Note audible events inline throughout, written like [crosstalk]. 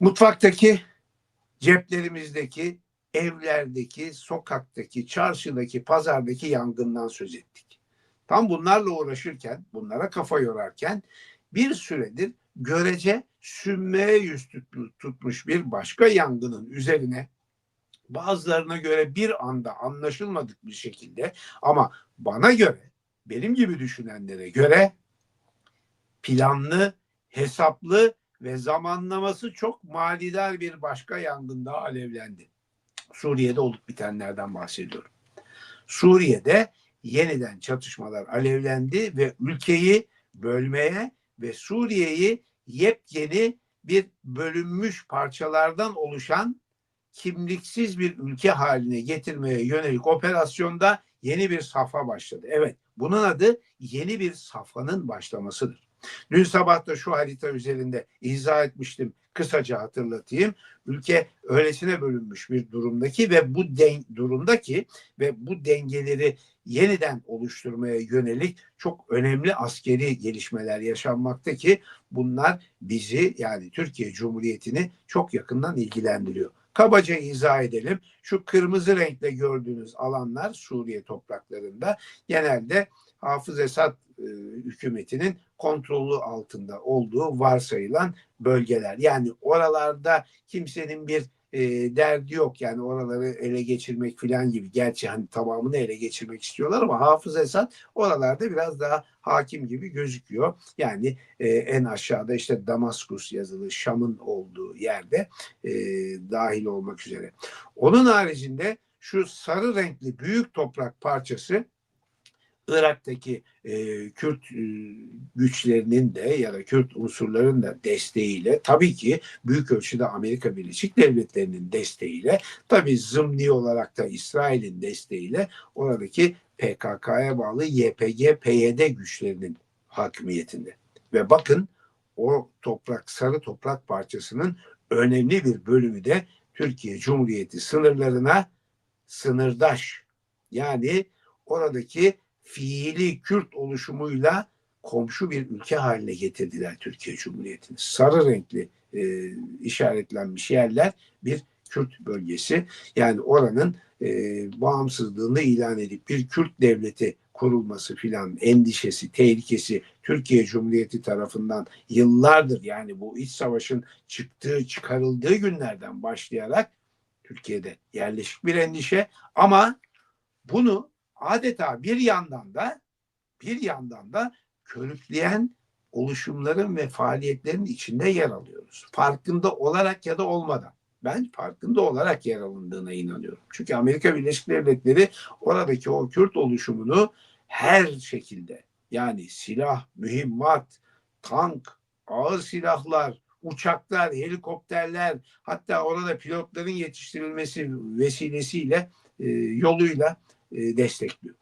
Mutfaktaki, ceplerimizdeki, evlerdeki, sokaktaki, çarşıdaki, pazardaki yangından söz ettik. Tam bunlarla uğraşırken, bunlara kafa yorarken bir süredir görece sünmeye yüz tut- tutmuş bir başka yangının üzerine bazılarına göre bir anda anlaşılmadık bir şekilde ama bana göre, benim gibi düşünenlere göre planlı, hesaplı ve zamanlaması çok manidar bir başka yangın daha alevlendi. Suriye'de olup bitenlerden bahsediyorum. Suriye'de yeniden çatışmalar alevlendi ve ülkeyi bölmeye ve Suriye'yi yepyeni bir bölünmüş parçalardan oluşan kimliksiz bir ülke haline getirmeye yönelik operasyonda yeni bir safha başladı. Evet, bunun adı yeni bir safhanın başlamasıdır. Dün sabah da şu harita üzerinde izah etmiştim. Kısaca hatırlatayım. Ülke öylesine bölünmüş bir durumdaki ve bu den durumdaki ve bu dengeleri yeniden oluşturmaya yönelik çok önemli askeri gelişmeler yaşanmakta ki bunlar bizi yani Türkiye Cumhuriyeti'ni çok yakından ilgilendiriyor. Kabaca izah edelim. Şu kırmızı renkle gördüğünüz alanlar Suriye topraklarında genelde Hafız Esad hükümetinin kontrolü altında olduğu varsayılan bölgeler. Yani oralarda kimsenin bir e, derdi yok yani oraları ele geçirmek falan gibi. Gerçi hani tamamını ele geçirmek istiyorlar ama Hafız Esad oralarda biraz daha hakim gibi gözüküyor. Yani e, en aşağıda işte Damaskus yazılı Şam'ın olduğu yerde e, dahil olmak üzere. Onun haricinde şu sarı renkli büyük toprak parçası Irak'taki e, Kürt e, güçlerinin de ya da Kürt unsurların da desteğiyle tabii ki büyük ölçüde Amerika Birleşik Devletleri'nin desteğiyle tabii zımni olarak da İsrail'in desteğiyle oradaki PKK'ya bağlı YPG, PYD güçlerinin hakimiyetinde. Ve bakın o toprak, sarı toprak parçasının önemli bir bölümü de Türkiye Cumhuriyeti sınırlarına sınırdaş. Yani oradaki fiili Kürt oluşumuyla komşu bir ülke haline getirdiler Türkiye Cumhuriyeti'ni. Sarı renkli e, işaretlenmiş yerler bir Kürt bölgesi. Yani oranın e, bağımsızlığını ilan edip bir Kürt devleti kurulması filan endişesi, tehlikesi Türkiye Cumhuriyeti tarafından yıllardır yani bu iç savaşın çıktığı, çıkarıldığı günlerden başlayarak Türkiye'de yerleşik bir endişe ama bunu adeta bir yandan da bir yandan da körükleyen oluşumların ve faaliyetlerin içinde yer alıyoruz. Farkında olarak ya da olmadan. Ben farkında olarak yer alındığına inanıyorum. Çünkü Amerika Birleşik Devletleri oradaki o Kürt oluşumunu her şekilde yani silah, mühimmat, tank, ağır silahlar, uçaklar, helikopterler hatta orada pilotların yetiştirilmesi vesilesiyle e, yoluyla e, destekliyor.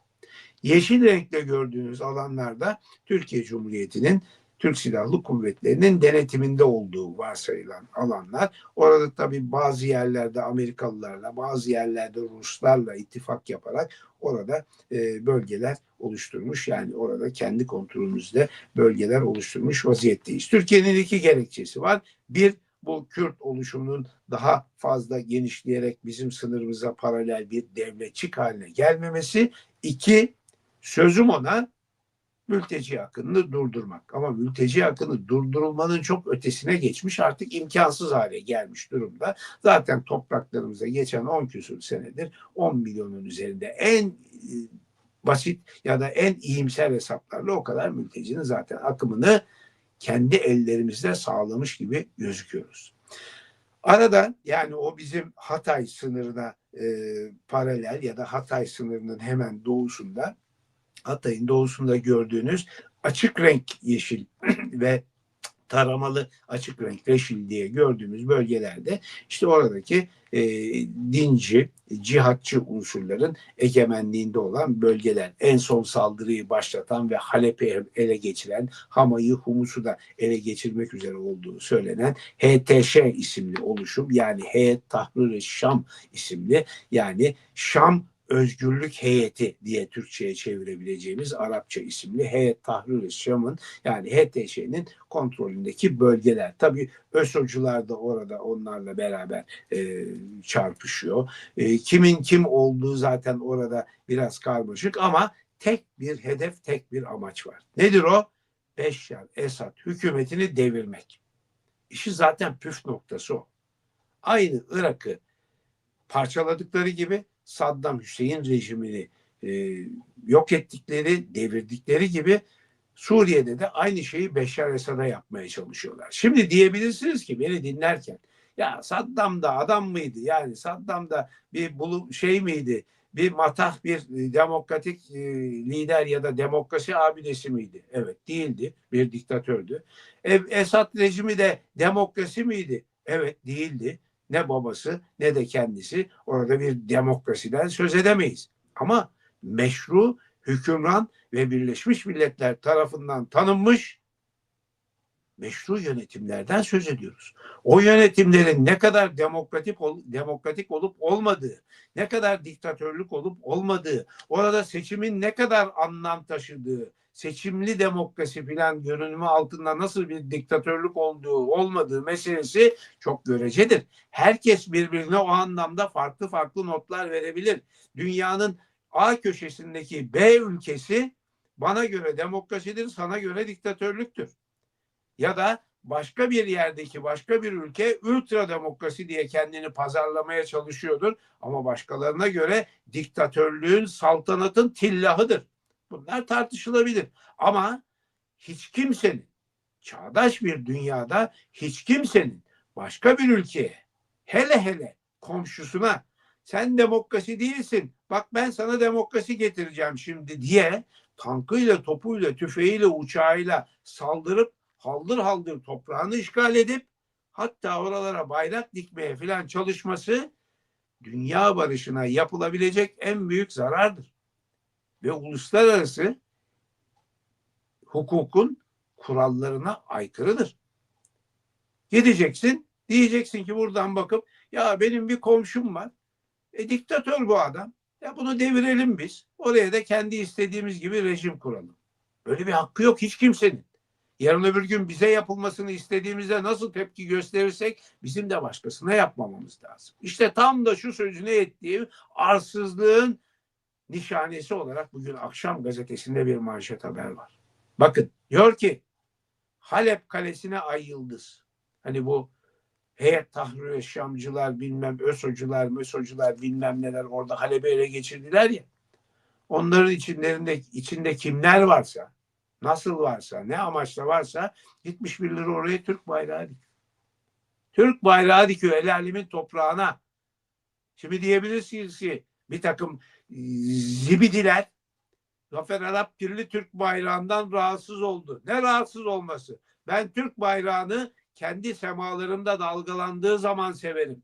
Yeşil renkte gördüğünüz alanlarda Türkiye Cumhuriyeti'nin Türk Silahlı Kuvvetleri'nin denetiminde olduğu varsayılan alanlar. Orada tabii bazı yerlerde Amerikalılarla, bazı yerlerde Ruslarla ittifak yaparak orada e, bölgeler oluşturmuş. Yani orada kendi kontrolümüzde bölgeler oluşturmuş vaziyetteyiz. Türkiye'nin iki gerekçesi var. Bir, bu Kürt oluşumunun daha fazla genişleyerek bizim sınırımıza paralel bir devletçik haline gelmemesi. İki, sözüm ona mülteci akınını durdurmak. Ama mülteci akını durdurulmanın çok ötesine geçmiş artık imkansız hale gelmiş durumda. Zaten topraklarımıza geçen 10 küsur senedir 10 milyonun üzerinde en e, basit ya da en iyimser hesaplarla o kadar mültecinin zaten akımını kendi ellerimizle sağlamış gibi gözüküyoruz. Arada yani o bizim Hatay sınırına e, paralel ya da Hatay sınırının hemen doğusunda Hatay'ın doğusunda gördüğünüz açık renk yeşil [clears throat] ve taramalı açık renk yeşil diye gördüğümüz bölgelerde işte oradaki e, dinci, cihatçı unsurların egemenliğinde olan bölgeler. En son saldırıyı başlatan ve Halep'i ele geçiren, Hama'yı, Humus'u da ele geçirmek üzere olduğu söylenen HTŞ isimli oluşum yani Heyet Tahrir Şam isimli yani Şam Özgürlük Heyeti diye Türkçe'ye çevirebileceğimiz Arapça isimli Heyet Tahrir Şam'ın yani HTŞ'nin kontrolündeki bölgeler. Tabii ÖSO'cular da orada onlarla beraber e, çarpışıyor. E, kimin kim olduğu zaten orada biraz karmaşık ama tek bir hedef, tek bir amaç var. Nedir o? Beşşar Esad hükümetini devirmek. İşi zaten püf noktası o. Aynı Irak'ı parçaladıkları gibi Saddam Hüseyin rejimini e, yok ettikleri, devirdikleri gibi Suriye'de de aynı şeyi Beşar Esad'a yapmaya çalışıyorlar. Şimdi diyebilirsiniz ki beni dinlerken ya Saddam da adam mıydı? Yani Saddam da bir bulu şey miydi? Bir matah bir demokratik e, lider ya da demokrasi abidesi miydi? Evet değildi. Bir diktatördü. E, Esad rejimi de demokrasi miydi? Evet değildi. Ne babası ne de kendisi orada bir demokrasiden söz edemeyiz. Ama meşru hükümran ve Birleşmiş Milletler tarafından tanınmış meşru yönetimlerden söz ediyoruz. O yönetimlerin ne kadar demokratik ol, demokratik olup olmadığı, ne kadar diktatörlük olup olmadığı, orada seçimin ne kadar anlam taşıdığı, seçimli demokrasi filan görünümü altında nasıl bir diktatörlük olduğu olmadığı meselesi çok görecedir. Herkes birbirine o anlamda farklı farklı notlar verebilir. Dünyanın A köşesindeki B ülkesi bana göre demokrasidir, sana göre diktatörlüktür. Ya da başka bir yerdeki başka bir ülke ultra demokrasi diye kendini pazarlamaya çalışıyordur ama başkalarına göre diktatörlüğün, saltanatın tillahıdır. Bunlar tartışılabilir. Ama hiç kimsenin çağdaş bir dünyada hiç kimsenin başka bir ülkeye hele hele komşusuna sen demokrasi değilsin bak ben sana demokrasi getireceğim şimdi diye tankıyla, topuyla, tüfeğiyle, uçağıyla saldırıp haldır haldır toprağını işgal edip hatta oralara bayrak dikmeye filan çalışması dünya barışına yapılabilecek en büyük zarardır ve uluslararası hukukun kurallarına aykırıdır. Gideceksin, diyeceksin ki buradan bakıp ya benim bir komşum var. E diktatör bu adam. Ya bunu devirelim biz. Oraya da kendi istediğimiz gibi rejim kuralım. Böyle bir hakkı yok hiç kimsenin. Yarın öbür gün bize yapılmasını istediğimizde nasıl tepki gösterirsek bizim de başkasına yapmamamız lazım. İşte tam da şu sözüne ettiğim arsızlığın nişanesi olarak bugün akşam gazetesinde bir manşet haber var. Bakın diyor ki Halep kalesine ay yıldız. Hani bu heyet tahrir Şamcılar bilmem ÖSO'cular, MESO'cular bilmem neler orada Halep'i ele geçirdiler ya. Onların içlerinde içinde kimler varsa, nasıl varsa, ne amaçla varsa gitmiş birileri oraya Türk bayrağı dikiyor. Türk bayrağı dikiyor el alemin toprağına. Şimdi diyebilirsiniz ki bir takım zibidiler Zafer Arap Kirli Türk bayrağından rahatsız oldu. Ne rahatsız olması? Ben Türk bayrağını kendi semalarımda dalgalandığı zaman severim.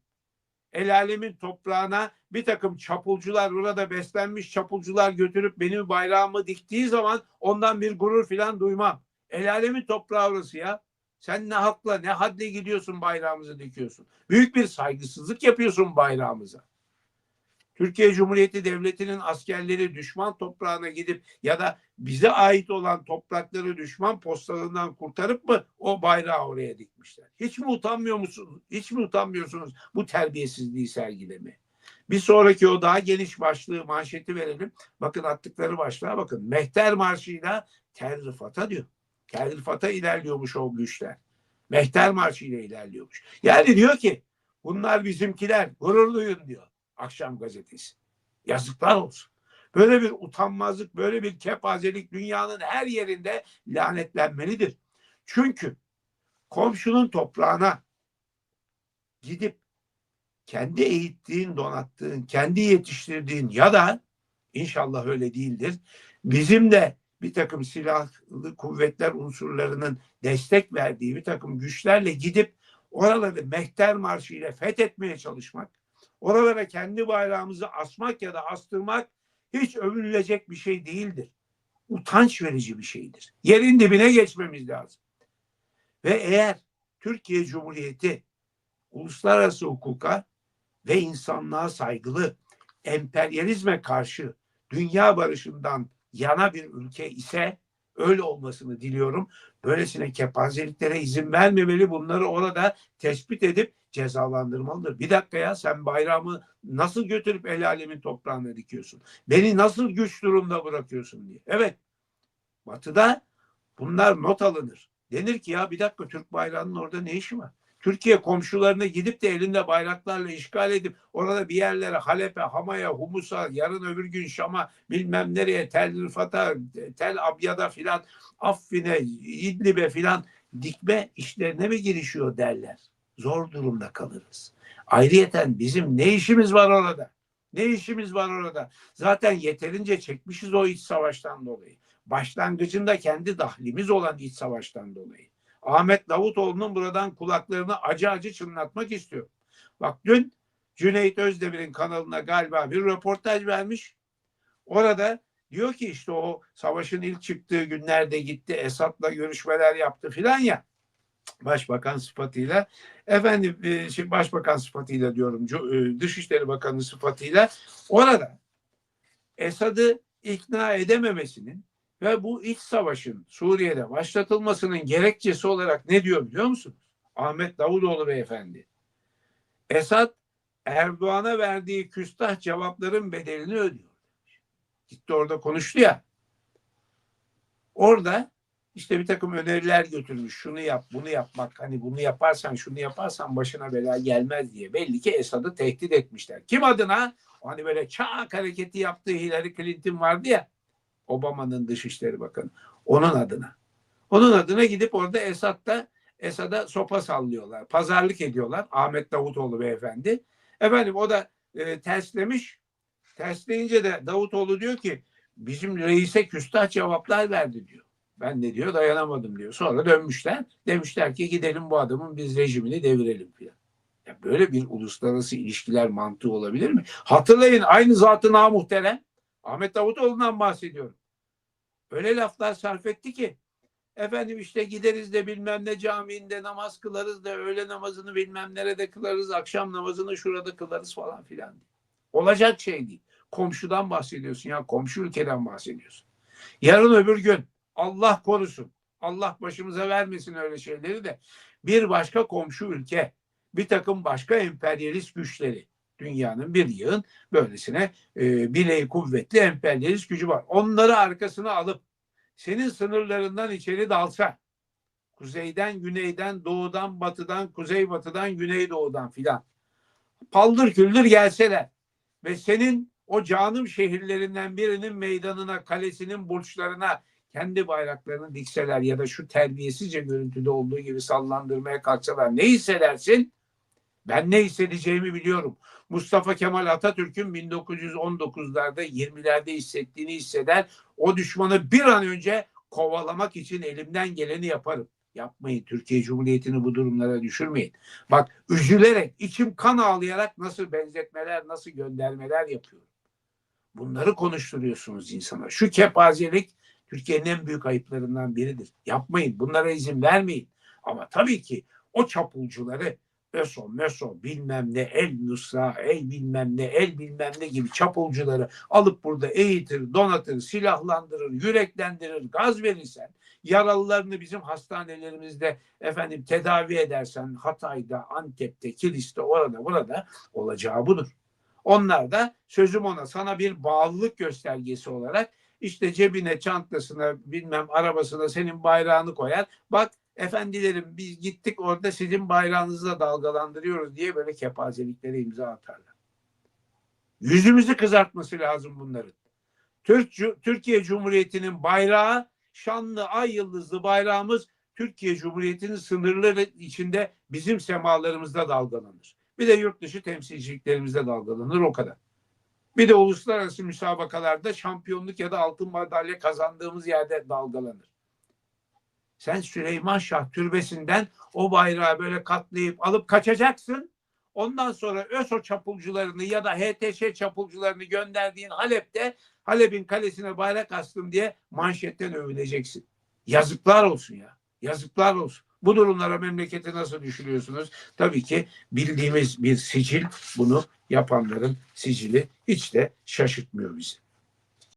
El alemin toprağına bir takım çapulcular burada beslenmiş çapulcular götürüp benim bayrağımı diktiği zaman ondan bir gurur filan duymam. El alemin toprağı orası ya. Sen ne hakla ne hadle gidiyorsun bayrağımızı dikiyorsun. Büyük bir saygısızlık yapıyorsun bayrağımıza. Türkiye Cumhuriyeti Devleti'nin askerleri düşman toprağına gidip ya da bize ait olan toprakları düşman postalından kurtarıp mı o bayrağı oraya dikmişler? Hiç mi utanmıyor musunuz? Hiç mi utanmıyorsunuz bu terbiyesizliği sergileme? Bir sonraki o daha geniş başlığı manşeti verelim. Bakın attıkları başlığa bakın. Mehter Marşı'yla Tel Rıfat'a diyor. Tel Rıfat'a ilerliyormuş o güçler. Mehter Marşı ile ilerliyormuş. Yani diyor ki bunlar bizimkiler gurur duyun diyor. Akşam gazetesi. Yazıklar olsun. Böyle bir utanmazlık, böyle bir kepazelik dünyanın her yerinde lanetlenmelidir. Çünkü komşunun toprağına gidip kendi eğittiğin, donattığın, kendi yetiştirdiğin ya da inşallah öyle değildir. Bizim de bir takım silahlı kuvvetler unsurlarının destek verdiği bir takım güçlerle gidip oraları Mehter Marşı ile fethetmeye çalışmak oralara kendi bayrağımızı asmak ya da astırmak hiç övünülecek bir şey değildir. Utanç verici bir şeydir. Yerin dibine geçmemiz lazım. Ve eğer Türkiye Cumhuriyeti uluslararası hukuka ve insanlığa saygılı, emperyalizme karşı dünya barışından yana bir ülke ise öyle olmasını diliyorum. Böylesine kepazeliklere izin vermemeli. Bunları orada tespit edip cezalandırmalıdır. Bir dakika ya sen bayrağımı nasıl götürüp el alemin toprağına dikiyorsun? Beni nasıl güç durumda bırakıyorsun diye. Evet. Batı'da bunlar not alınır. Denir ki ya bir dakika Türk bayrağının orada ne işi var? Türkiye komşularına gidip de elinde bayraklarla işgal edip orada bir yerlere Halep'e, Hama'ya, Humus'a, yarın öbür gün Şam'a bilmem nereye, Tel Rifat'a, Tel Abyad'a filan, Affin'e, İdlib'e filan dikme işlerine mi girişiyor derler. Zor durumda kalırız. Ayrıyeten bizim ne işimiz var orada? Ne işimiz var orada? Zaten yeterince çekmişiz o iç savaştan dolayı. Başlangıcında kendi dahlimiz olan iç savaştan dolayı. Ahmet Davutoğlu'nun buradan kulaklarını acı acı çınlatmak istiyor. Bak dün Cüneyt Özdemir'in kanalına galiba bir röportaj vermiş. Orada diyor ki işte o savaşın ilk çıktığı günlerde gitti Esad'la görüşmeler yaptı filan ya. Başbakan sıfatıyla efendim e, şimdi başbakan sıfatıyla diyorum e, Dışişleri Bakanı sıfatıyla orada Esad'ı ikna edememesinin ve bu iç savaşın Suriye'de başlatılmasının gerekçesi olarak ne diyor biliyor musunuz? Ahmet Davutoğlu beyefendi. Esad Erdoğan'a verdiği küstah cevapların bedelini ödüyor. Gitti orada konuştu ya. Orada işte bir takım öneriler götürmüş. Şunu yap, bunu yapmak. Hani bunu yaparsan, şunu yaparsan başına bela gelmez diye. Belli ki Esad'ı tehdit etmişler. Kim adına? Hani böyle çak hareketi yaptığı Hillary Clinton vardı ya. Obama'nın Dışişleri Bakanı. Onun adına. Onun adına gidip orada Esad'da Esad'a sopa sallıyorlar. Pazarlık ediyorlar. Ahmet Davutoğlu beyefendi. Efendim o da e, terslemiş. Tersleyince de Davutoğlu diyor ki bizim reise küstah cevaplar verdi diyor. Ben de diyor dayanamadım diyor. Sonra dönmüşler. Demişler ki gidelim bu adamın biz rejimini devirelim filan. Ya böyle bir uluslararası ilişkiler mantığı olabilir mi? Hatırlayın aynı zatı muhterem. Ahmet Davutoğlu'ndan bahsediyorum. Öyle laflar sarf etti ki efendim işte gideriz de bilmem ne camiinde namaz kılarız da öğle namazını bilmem nerede kılarız, akşam namazını şurada kılarız falan filan. Olacak şey değil. Komşudan bahsediyorsun ya komşu ülkeden bahsediyorsun. Yarın öbür gün Allah korusun. Allah başımıza vermesin öyle şeyleri de bir başka komşu ülke bir takım başka emperyalist güçleri dünyanın bir yığın böylesine e, bileği kuvvetli emperyalist gücü var. Onları arkasına alıp senin sınırlarından içeri dalsa kuzeyden, güneyden, doğudan, batıdan, kuzeybatıdan, güneydoğudan filan paldır küldür gelseler ve senin o canım şehirlerinden birinin meydanına, kalesinin burçlarına kendi bayraklarını dikseler ya da şu terbiyesizce görüntüde olduğu gibi sallandırmaya kalksalar ne hissedersin? Ben ne hissedeceğimi biliyorum. Mustafa Kemal Atatürk'ün 1919'larda 20'lerde hissettiğini hisseder. O düşmanı bir an önce kovalamak için elimden geleni yaparım. Yapmayın. Türkiye Cumhuriyeti'ni bu durumlara düşürmeyin. Bak üzülerek, içim kan ağlayarak nasıl benzetmeler, nasıl göndermeler yapıyorum. Bunları konuşturuyorsunuz insana. Şu kepazelik Türkiye'nin en büyük ayıplarından biridir. Yapmayın. Bunlara izin vermeyin. Ama tabii ki o çapulcuları ESO, MESO bilmem ne, el Nusra, el bilmem ne, el bilmem ne gibi çapulcuları alıp burada eğitir, donatır, silahlandırır, yüreklendirir, gaz verirsen, yaralılarını bizim hastanelerimizde efendim tedavi edersen Hatay'da, Antep'te, Kilis'te, orada, burada olacağı budur. Onlar da sözüm ona sana bir bağlılık göstergesi olarak işte cebine, çantasına, bilmem arabasına senin bayrağını koyar. Bak efendilerim biz gittik orada sizin bayrağınızı da dalgalandırıyoruz diye böyle kepazeliklere imza atarlar. Yüzümüzü kızartması lazım bunların. Türk, Türkiye Cumhuriyeti'nin bayrağı şanlı ay yıldızlı bayrağımız Türkiye Cumhuriyeti'nin sınırları içinde bizim semalarımızda dalgalanır. Bir de yurt dışı temsilciliklerimizde dalgalanır o kadar. Bir de uluslararası müsabakalarda şampiyonluk ya da altın madalya kazandığımız yerde dalgalanır. Sen Süleyman Şah türbesinden o bayrağı böyle katlayıp alıp kaçacaksın. Ondan sonra ÖSO çapulcularını ya da HTŞ çapulcularını gönderdiğin Halep'te Halep'in kalesine bayrak astım diye manşetten övüleceksin. Yazıklar olsun ya. Yazıklar olsun. Bu durumlara memleketi nasıl düşünüyorsunuz? Tabii ki bildiğimiz bir sicil bunu yapanların sicili hiç de şaşırtmıyor bizi.